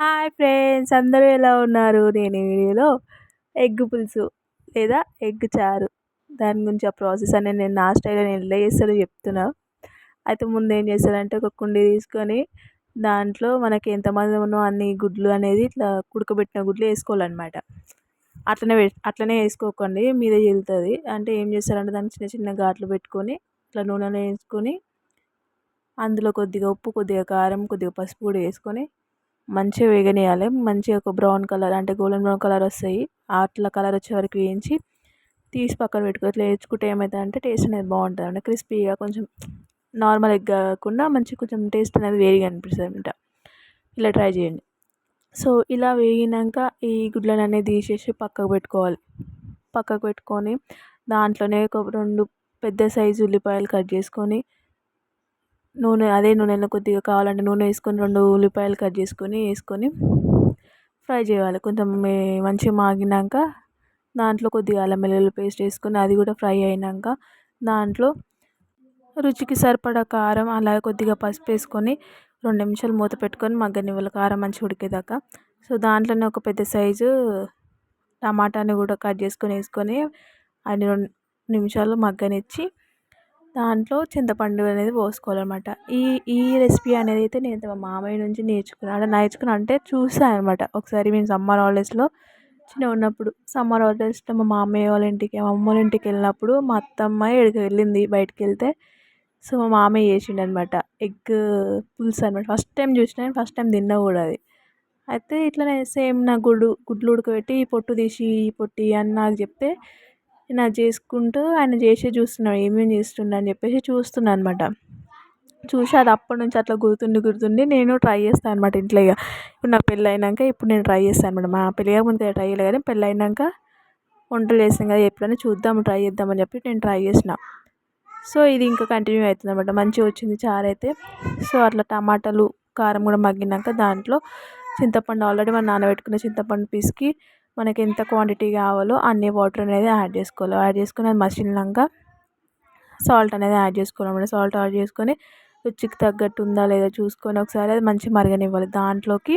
Hi friends అందరూ ఎలా ఉన్నారు? నేను ఈ వీడియోలో ఎగ్ పులుసు లేదా ఎగ్ చారు దాని గురించి ఆ ప్రాసెస్ అనేది నేను నా స్టైల్లో నేను ఎలా చేస్తానో చెప్తున్నా. అయితే ముందు ఏం చేస్తారంటే ఒక కుండీ తీసుకొని దాంట్లో మనకి ఎంతమంది ఉన్నో అన్ని గుడ్లు అనేది ఇట్లా ఉడకబెట్టిన గుడ్లు వేసుకోవాలన్నమాట. అట్లనే అట్లనే వేసుకోకండి మీద వెళ్తుంది అంటే ఏం చేస్తారంటే దాన్ని చిన్న చిన్న ఘాట్లు పెట్టుకొని ఇట్లా నూనెలో వేసుకొని అందులో కొద్దిగా ఉప్పు కొద్దిగా కారం కొద్దిగా పసుపు కూడా వేసుకొని మంచిగా వేగనీయాలి మంచిగా ఒక బ్రౌన్ కలర్ అంటే గోల్డెన్ బ్రౌన్ కలర్ వస్తాయి. అట్లా కలర్ వచ్చే వరకు వేయించి తీసి పక్కన పెట్టుకో. ఇట్లా వేయించుకుంటే ఏమవుతుంది అంటే టేస్ట్ అనేది బాగుంటుంది. అంటే క్రిస్పీగా కొంచెం నార్మల్ ఎగ్ కాకుండా మంచి కొంచెం టేస్ట్ అనేది వేడిగా అనిపిస్తుంది అనమాట ఇలా ట్రై చేయండి. సో ఇలా వేగినాక ఈ గుడ్లను అనేది తీసేసి పక్కకు పెట్టుకోవాలి. పక్కకు పెట్టుకొని దాంట్లోనే ఒక రెండు పెద్ద సైజు ఉల్లిపాయలు కట్ చేసుకొని నూనె అదే నూనెలో కొద్దిగా కావాలంటే నూనె వేసుకొని రెండు ఉల్లిపాయలు కట్ చేసుకొని వేసుకొని ఫ్రై చేయాలి. కొంచెం మంచిగా మాగినాక దాంట్లో కొద్దిగా అల్లం వెల్లుల్లి పేస్ట్ వేసుకొని అది కూడా ఫ్రై అయినాక దాంట్లో రుచికి సరిపడా కారం అలాగే కొద్దిగా పసుపు వేసుకొని రెండు నిమిషాలు మూత పెట్టుకొని మగ్గనివ్వాలి. కారం మంచిగా ఉడికేదాకా. సో దాంట్లోనే ఒక పెద్ద సైజు టమాటాని కూడా కట్ చేసుకొని వేసుకొని అన్ని రెండు నిమిషాలు మగ్గనిచ్చి దాంట్లో చింతపండు అనేది పోసుకోవాలన్నమాట. ఈ ఈ రెసిపీ అనేది అయితే నేను మా మామయ్య నుంచి నేర్చుకున్నాను నేర్చుకున్నా అంటే చూసాను అనమాట ఒకసారి మేము సమ్మర్ హాలిడేస్లో చిన్నగా ఉన్నప్పుడు సమ్మర్ హాలిడేస్లో మా మామయ్య వాళ్ళ ఇంటికి మా అమ్మ వాళ్ళ ఇంటికి వెళ్ళినప్పుడు మా అత్తమ్మ ఇక్కడికి వెళ్ళింది బయటికి వెళ్తే. సో మా మామయ్య చేసిండు అనమాట ఎగ్ పులుసు అనమాట ఫస్ట్ టైం చూసిన ఫస్ట్ టైం తిన్నా కూడా అది. అయితే ఇట్లనే సేమ్ నా గుడ్డు గుడ్లు ఉడకబెట్టి పొట్టు తీసి పొట్టి అని నాకు చెప్తే నేను అది చేసుకుంటూ ఆయన చేసి చూస్తున్నాడు ఏమేమి చేస్తుండు అని చెప్పేసి చూస్తున్నాను అనమాట చూసి అది అప్పటి నుంచి అట్లా గుర్తుండి గుర్తుండి నేను ట్రై చేస్తాను అనమాట ఇంట్లో ఇక. ఇప్పుడు నా పెళ్ళి అయినాక ఇప్పుడు నేను ట్రై చేస్తాను అనమాట. మా పెళ్ళి ముందు ట్రై చేయలేదు కానీ పెళ్ళి అయినాక వంటలు చేసాం కదా ఎప్పుడైనా చూద్దాం ట్రై చేద్దామని చెప్పి నేను ట్రై చేసిన. సో ఇది ఇంకా కంటిన్యూ అవుతుంది అనమాట. మంచిగా వచ్చింది చారు అయితే. సో అట్లా టమాటాలు కారం కూడా మగ్గినాక దాంట్లో చింతపండు ఆల్రెడీ మనం నానబెట్టుకున్న చింతపండు పిసికి మనకి ఎంత క్వాంటిటీ కావాలో అన్ని వాటర్ అనేది యాడ్ చేసుకోవాలి. యాడ్ చేసుకుని అది మసిలినాక సాల్ట్ అనేది యాడ్ చేసుకోవాలి సాల్ట్ యాడ్ చేసుకొని రుచికి తగ్గట్టు ఉందా లేదా చూసుకొని ఒకసారి అది మంచి మరగనివ్వాలి. దాంట్లోకి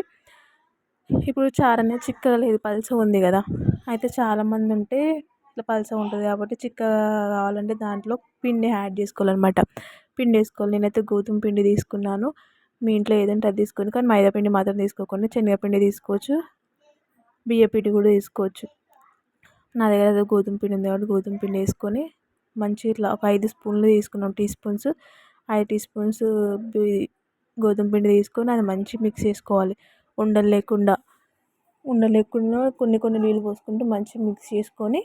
ఇప్పుడు చారు అనేది చిక్కగా లేదు. పలుచగా ఉంది కదా. అయితే చాలామంది ఉంటే ఇట్లా పలుచగా ఉంటుంది కాబట్టి చిక్కగా కావాలంటే దాంట్లో పిండి యాడ్ చేసుకోవాలన్నమాట. పిండి వేసుకోవాలి. నేనైతే గోధుమ పిండి తీసుకున్నాను. మీ ఇంట్లో ఏదంటే అది తీసుకోండి కానీ మైదా పిండి మాత్రం తీసుకోకుండా శనగపిండి తీసుకోవచ్చు. బియ్యపిండి కూడా తీసుకోవచ్చు నా దగ్గర గోధుమ పిండి ఉంది కాబట్టి గోధుమ పిండి వేసుకొని మంచిగా ఇట్లా ఒక ఐదు స్పూన్లు తీసుకున్నాం. టీ స్పూన్స్ ఐదు టీ స్పూన్స్ గోధుమ పిండి తీసుకొని అది మంచిగా మిక్స్ చేసుకోవాలి. ఉండలు లేకుండా ఉండలు లేకుండా కొన్ని కొన్ని నీళ్ళు పోసుకుంటూ మంచిగా మిక్స్ చేసుకొని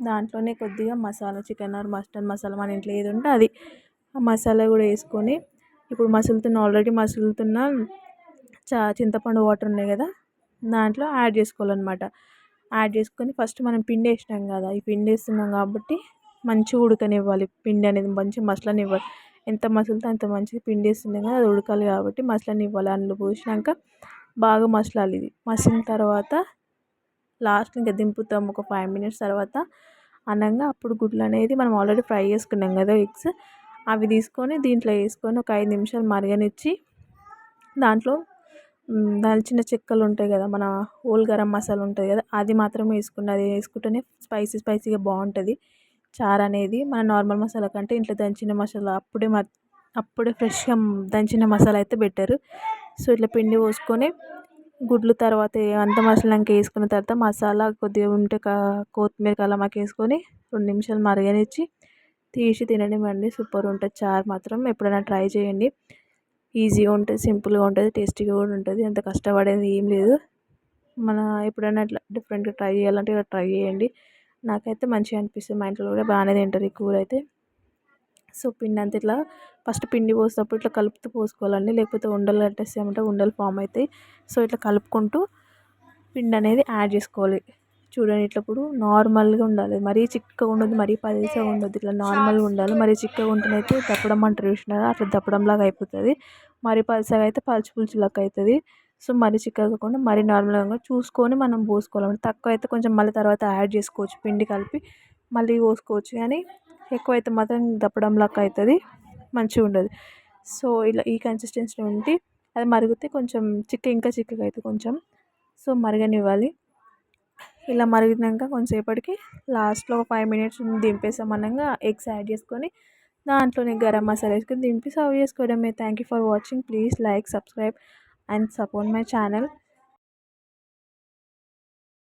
దాంట్లోనే కొద్దిగా masala chicken or mutton masala మన ఇంట్లో ఏది ఉంటే అది. ఆ మసాలా కూడా వేసుకొని ఇప్పుడు మసులుతున్న ఆల్రెడీ మసులుతున్న చా చింతపండు వాటర్ ఉన్నాయి కదా దాంట్లో యాడ్ చేసుకోవాలన్నమాట. యాడ్ చేసుకొని ఫస్ట్ మనం పిండి వేసినాం కదా ఈ పిండి వేస్తున్నాం కాబట్టి మంచిగా ఉడకనివ్వాలి. పిండి అనేది మంచిగా మసలనివ్వాలి. ఎంత మసిలితే అంత మంచిగా పిండి వేస్తున్నాం కదా అది ఉడకాలి కాబట్టి మసలనివ్వాలి. అందులో పోసినాక బాగా మసలాలి ఇది. మసిలిన తర్వాత లాస్ట్ ఇంకా దింపుతాం. ఒక ఫైవ్ మినిట్స్ తర్వాత అనగా అప్పుడు గుడ్లు అనేది మనం ఆల్రెడీ ఫ్రై చేసుకున్నాం కదా ఎగ్స్. అవి తీసుకొని దీంట్లో వేసుకొని ఒక ఐదు నిమిషాలు మరగనిచ్చి దాంట్లో దాల్చిన చెక్కలు ఉంటాయి కదా మన హోల్ గరం మసాలా ఉంటుంది కదా అది మాత్రమే వేసుకున్న అది వేసుకుంటేనే స్పైసీ స్పైసీగా బాగుంటుంది. చారు అనేది మన నార్మల్ మసాలా కంటే ఇంట్లో దంచిన మసాలా అప్పుడే అప్పుడే ఫ్రెష్గా దంచిన మసాలా అయితే బెటర్ సో ఇట్లా పిండి పోసుకొని గుడ్లు తర్వాత అంత మసాలాకి వేసుకున్న తర్వాత మసాలా కొద్దిగా ఉంటే కొత్తిమీర కలమాకి వేసుకొని రెండు నిమిషాలు మరగనిచ్చి తీసి తినడం అండి సూపర్ ఉంటుంది చారు మాత్రం. ఎప్పుడైనా ట్రై చేయండి. ఈజీగా ఉంటుంది సింపుల్గా ఉంటుంది టేస్టీగా కూడా ఉంటుంది. అంత కష్టపడేది ఏం లేదు. మన ఎప్పుడైనా ఇట్లా డిఫరెంట్గా ట్రై చేయాలంటే ఇలా ట్రై చేయండి. నాకైతే మంచిగా అనిపిస్తుంది. మా ఇంట్లో కూడా బాగానే తింటారు ఈ కూర అయితే. సో పిండి అంతా ఇట్లా ఫస్ట్ పిండి పోసేటప్పుడు ఇట్లా కలుపుతూ పోసుకోవాలండి. లేకపోతే ఉండలు కట్టేసామంటే ఉండలు ఫామ్ అవుతాయి. సో ఇట్లా కలుపుకుంటూ పిండి అనేది యాడ్ చేసుకోవాలి. చూడండి ఇట్లా ఇప్పుడు నార్మల్గా ఉండాలి. మరీ చిక్కగా ఉండదు మరీ పల్చగా ఉండదు. ఇట్లా నార్మల్గా ఉండాలి. మరీ చిక్కగా ఉంటేనైతే దప్పడం అంటారు చూసినారా అట్లా దప్పడం లాగా అయిపోతుంది. మరీ పల్చగా అయితే పలుచు పులుచు లెక్క అవుతుంది. సో మరీ చిక్కగా కాకుండా మరీ నార్మల్గా చూసుకొని మనం పోసుకోవాలి తక్కువ అయితే కొంచెం మళ్ళీ తర్వాత యాడ్ చేసుకోవచ్చు. పిండి కలిపి మళ్ళీ పోసుకోవచ్చు. కానీ ఎక్కువ అయితే మాత్రం దప్పడం లాగా అవుతుంది. మంచిగా ఉండదు. సో ఇలా ఈ కన్సిస్టెన్సీ ఉంటే అది మరిగితే కొంచెం చిక్క ఇంకా చిక్కగా అవుతుంది కొంచెం. సో మరగనివ్వాలి. ఇలా మరిగినాక కొంచెంసేపటికి లాస్ట్లో ఒక ఫైవ్ మినిట్స్ దింపేసాం ఎగ్స్ యాడ్ చేసుకొని దాంట్లోనే గరం మసాలా వేసుకొని దింపి సర్వ్ చేసుకోవడమే. Thank you for watching please like subscribe and support my channel